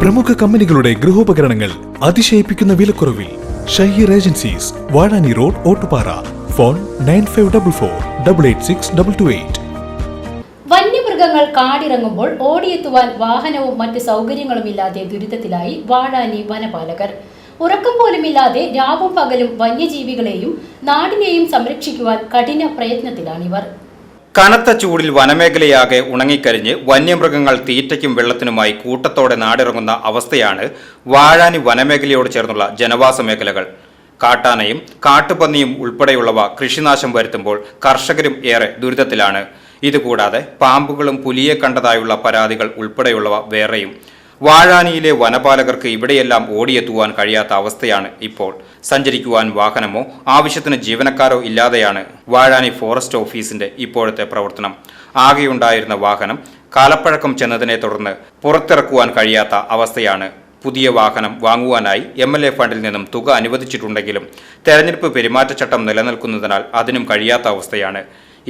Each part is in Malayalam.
പ്രമുഖ കമ്പനികളുടെ ഗൃഹോപകരണങ്ങൾ അതിശയിപ്പിക്കുന്ന വിലക്കുറവിൽ Shaheer agencies Vazhani road Ottupara. Phone nine five double four double eight six double two eight. വന്യമൃഗങ്ങൾ കാടിറങ്ങുമ്പോൾ ഓടിയെത്തുവാൻ വാഹനവും മറ്റ് സൗകര്യങ്ങളും ഇല്ലാതെ ദുരിതത്തിലായി വാഴാനി വനപാലകർ. ഉറക്കം പോലുമില്ലാതെ രാവും പകലും വന്യജീവികളെയും നാടിനെയും സംരക്ഷിക്കുവാൻ കഠിന പ്രയത്നത്തിലാണിവർ. കനത്ത ചൂടിൽ വനമേഖലയാകെ ഉണങ്ങിക്കരിഞ്ഞ് വന്യമൃഗങ്ങൾ തീറ്റയ്ക്കും വെള്ളത്തിനുമായി കൂട്ടത്തോടെ നാടിറങ്ങുന്ന അവസ്ഥയാണ് വാഴാനി വനമേഖലയോട് ചേർന്നുള്ള ജനവാസ മേഖലകൾ. കാട്ടാനയും കാട്ടുപന്നിയും ഉൾപ്പെടെയുള്ളവ കൃഷിനാശം വരുത്തുമ്പോൾ കർഷകരും ഏറെ ദുരിതത്തിലാണ്. ഇതുകൂടാതെ പാമ്പുകളും പുലിയെ കണ്ടതായുള്ള പരാതികൾ ഉൾപ്പെടെയുള്ളവ വേറെയും. വാഴാനിയിലെ വനപാലകർക്ക് ഇവിടെയെല്ലാം ഓടിയെത്തുവാൻ കഴിയാത്ത അവസ്ഥയാണ് ഇപ്പോൾ. സഞ്ചരിക്കുവാൻ വാഹനമോ ആവശ്യത്തിന് ജീവനക്കാരോ ഇല്ലാതെയാണ് വാഴാനി ഫോറസ്റ്റ് ഓഫീസിന്റെ ഇപ്പോഴത്തെ പ്രവർത്തനം. ആകെയുണ്ടായിരുന്ന വാഹനം കാലപ്പഴക്കം ചെന്നതിനെ തുടർന്ന് പുറത്തിറക്കുവാൻ കഴിയാത്ത അവസ്ഥയാണ്. പുതിയ വാഹനം വാങ്ങുവാനായി എം എൽ എ ഫണ്ടിൽ നിന്നും തുക അനുവദിച്ചിട്ടുണ്ടെങ്കിലും തെരഞ്ഞെടുപ്പ് പെരുമാറ്റച്ചട്ടം നിലനിൽക്കുന്നതിനാൽ അതിനും കഴിയാത്ത അവസ്ഥയാണ്.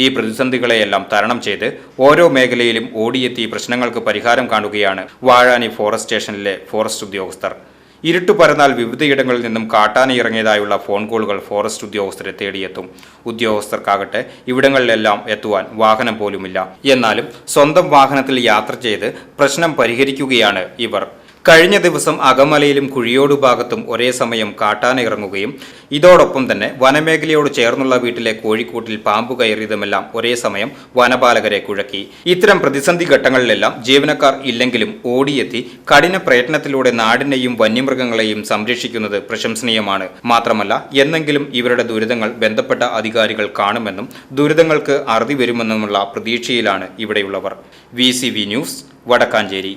ഈ പ്രതിസന്ധികളെയെല്ലാം തരണം ചെയ്ത് ഓരോ മേഖലയിലും ഓടിയെത്തി പ്രശ്നങ്ങൾക്ക് പരിഹാരം കാണുകയാണ് വാഴാനി ഫോറസ്റ്റ് സ്റ്റേഷനിലെ ഫോറസ്റ്റ് ഉദ്യോഗസ്ഥർ. ഇരുട്ടു പരന്നാൽ വിവിധയിടങ്ങളിൽ നിന്നും കാട്ടാന ഇറങ്ങിയതായുള്ള ഫോൺ കോളുകൾ ഫോറസ്റ്റ് ഉദ്യോഗസ്ഥരെ തേടിയെത്തും. ഉദ്യോഗസ്ഥർക്കാകട്ടെ ഇവിടങ്ങളിലെല്ലാം എത്തുവാൻ വാഹനം പോലുമില്ല. എന്നാലും സ്വന്തം വാഹനത്തിൽ യാത്ര ചെയ്ത് പ്രശ്നം പരിഹരിക്കുകയാണ് ഇവർ. കഴിഞ്ഞ ദിവസം അകമലയിലും കുഴിയോട് ഭാഗത്തും ഒരേ സമയം കാട്ടാന ഇറങ്ങുകയും ഇതോടൊപ്പം തന്നെ വനമേഖലയോട് ചേർന്നുള്ള വീട്ടിലെ കോഴിക്കൂട്ടിൽ പാമ്പ് കയറിയതുമെല്ലാം ഒരേ സമയം വനപാലകരെ കുഴക്കി. ഇത്തരം പ്രതിസന്ധി ഘട്ടങ്ങളിലെല്ലാം ജീവനക്കാർ ഇല്ലെങ്കിലും ഓടിയെത്തി കഠിന പ്രയത്നത്തിലൂടെ നാടിനെയും വന്യമൃഗങ്ങളെയും സംരക്ഷിക്കുന്നത് പ്രശംസനീയമാണ്. മാത്രമല്ല എന്നെങ്കിലും ഇവരുടെ ദുരിതങ്ങൾ ബന്ധപ്പെട്ട അധികാരികൾ കാണുമെന്നും ദുരിതങ്ങൾക്ക് അറുതി വരുമെന്നുമുള്ള പ്രതീക്ഷയിലാണ് ഇവിടെയുള്ളവർ. V news Vadakkanchery.